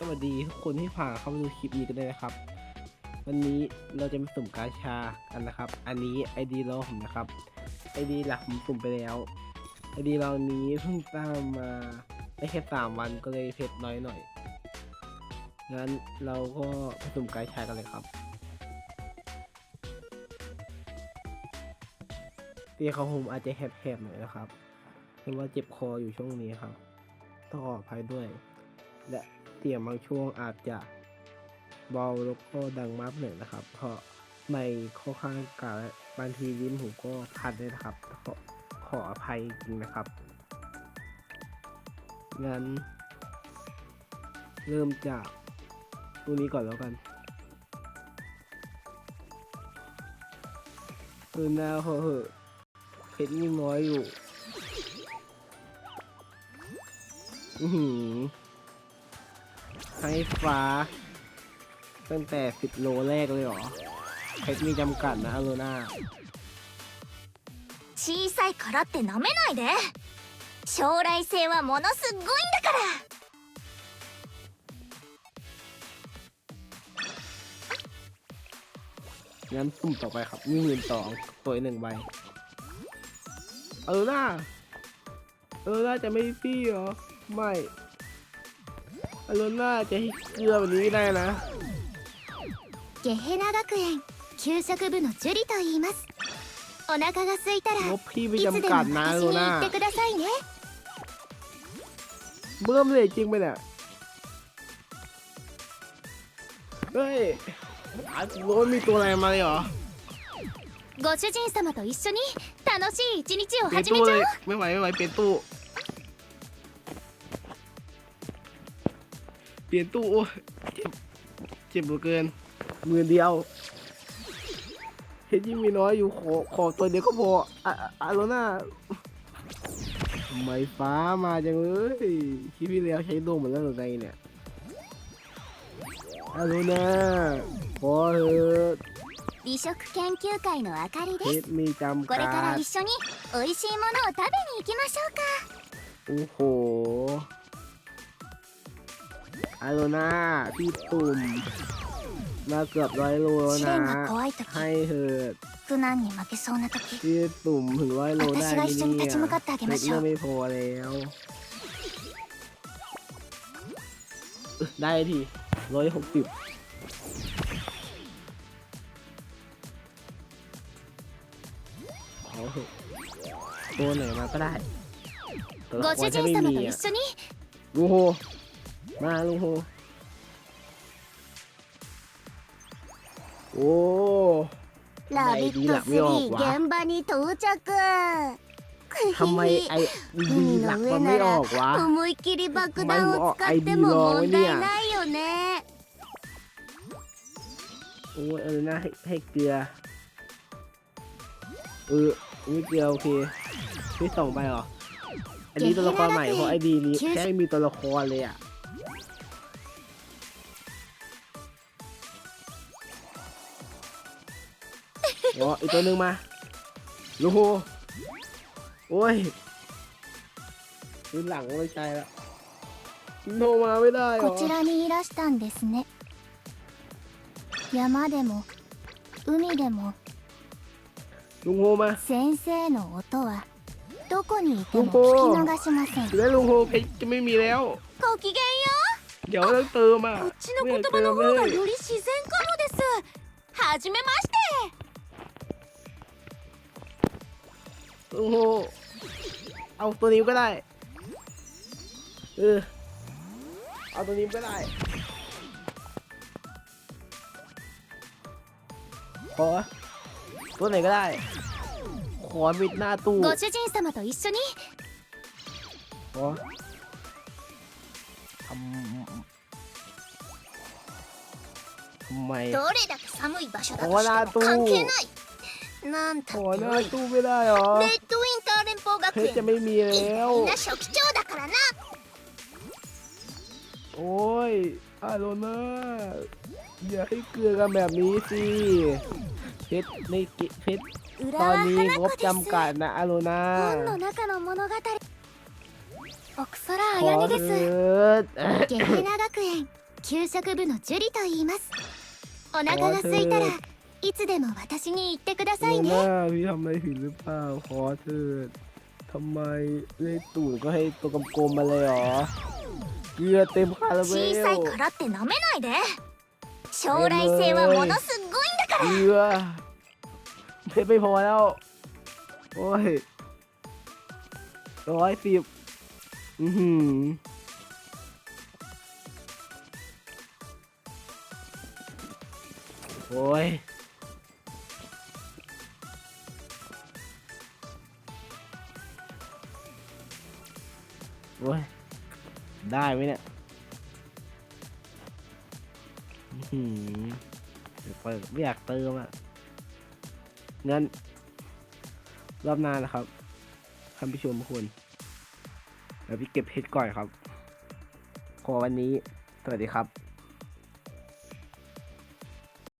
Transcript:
สวัสดีทุกคนที่ผ่านเข้ามาดูคลิปนี้กันเลยนะครับ วันนี้เราจะมาสุ่มกาชากันนะครับ อันนี้ไอดีเราผมนะครับไอดีหลักผมสุ่มไปแล้วไอดีเรานี้เพิ่งตามมาได้แค่สามวันก็เลยเพชรน้อยหน่อยงั้นเราก็ไปสุ่มกาชากันเลยครับเตียของผมอาจจะแหบๆหน่อยนะครับเพราะว่าเจ็บคออยู่ช่วงนี้ครับต้องขออภัยด้วย และ เสียงบางช่วงอาจจะเบาแล้วก็ดังมากหน่อยนะครับ เพราะในข้อข้างกาบางทีลิ้นผมก็พันด้วยนะครับขอขออภัยจริงนะครับ งั้น เริ่มจากตัวนี้ก่อนแล้วกันตัวน้าเขาเหอะเพชรยิ่งน้อยอยู่ อือหือ ให้ฟ้า ตั้งแต่สิบโลแรกเลยเหรอเพชรมีจำกัดนะอโลนา 小さいからって舐めないで将来性はものすごいんだから งั้นสุ่มต่อไปครับมีหมื่นสองตัวหนึ่งใบอโลนาอโลนาจะไม่ปี้เหรอ ไม่ อโลนาจะให้เกลือแบบนี้ไม่ได้นะ ゲヘナ学園給食部のジュリと言いますお腹が空いたら งบพี่ไม่ いつで จำกัด も นะอ 私 โล に นา 言ってくださいね เบิ่มเลยจริงไปเนี่ย เฮ้ยอาโรนมีตัวอะไรมาเลยเหรอ ご主人様と一緒に楽しい一日を เปลี่ยน 始 ตู้ めち เล ゃ ย おう ไม่ไหวไม่ไหวเปลี่ยนตู้ เปลี่ยนตู้โอ้ยเจ็บเจ็บเหลือเกินมือเดียวเฮ็ดยิ่งมีน้อยอยู่ขอขอตัวเดียวก็พออะอะอะโลน่าทำไมฟ้ามาจังเลยคลิปที่แล้วใช้โดมหมดแล้วหรือไงเนี่ยอะโลน่าพอเถอะ 美食研究会のあかり เพ です ชรมีจำ これか กั ら ด 一緒に美味しいものを食べに行きましょうか โอ้โห อโลนาพี่ตุ่ม มาเกือบร้อยโลแล้วนะ ให้เถิดพี่ตุ่มถึงร้อยโลได้เนี่นอร์ไม่พอแล้ว ได้ทีร้อยหกสิบเอาเหอะโดนไหนมาก็ได้แต่คนจะไม่มีอะโอ้โห มาลุงโฮโอ้ไหนดีลัะไม่ออกวะทำไมไอดีหลักมันไม่ออกวะมันออกไอดีรอไว้เนี่ยโอ้ยเออนะให้เกลือเออนี่เกลือโอเคนี่ส่งไปหรออันนี้ตัวละครใหม่เพราะไอดีนี้แค่มีตัวละครเลยอะ อ๋ออีกตัวหนึ่งมาลูกโฮโอ้ยยืนหลังไม่ใช่แล้วโทรมาไม่ได้เหรอ こちらにいらしたんですね山でも海でも ลุงโฮมา 先生の音はどこにいても聞き逃しません แล้วลุงโฮเพชรจะไม่มีแล้ว ごきげんよ เดี๋ยวต้องเติมอ่ะ うこっちの言葉の方がより自然かもですはじめまして ลุงโฮเอาตัวนี้ก็ได้ เออ เอาตัวนี้ก็ได้ ขอ ตัวไหนก็ได้ ขอมิดหน้าตู้ ご主人様と一緒に ขอ ทำทำไม どれだけ寒い場所だほらとしても関係ないなんた ข っ อ て หน้า おいレッ ตู้ไม่ได้เหรอ ドウィンター連邦 เพ 学 ชรจะ 園 ไม่มีแล้ว みんな初期長だからな โอ้ยอาโรน่าอย่าให้เกลือกันแบบนี้สิ เพชรในกิเพชร 裏 ตอน は นี้ 花 ง 子 บ です จำกัดนะอาโรน่า 本の中の物語 奥空 ขอ 彩音 เถิ です ด ゲヘナ学園 給食部のジュリと言いますお腹が空いたらいつでも私に言ってください โน ね น่าพี่ทำอะไรผิดหรือเปล่าขอเถิดทำไมเลขตูดก็ให้ตัวกลมๆมาเลยเหรอเกลือเต็มคาราเบ 小 ล さいからって舐めないで将来性はものすごいんだか เก ら ลือเพชรไม่พอแล้ว โอ้ยร้อยสิบ อือหือโอ้ยโอ้ย ได้ไหมเนี่ยอื้อหือเปิดไม่อยากเติมอะงั้น รอบหน้านะครับท่านผู้ชมทุกคน เดี๋ยวพี่เก็บเพชรก่อนครับ ขอวันนี้ สวัสดีครับ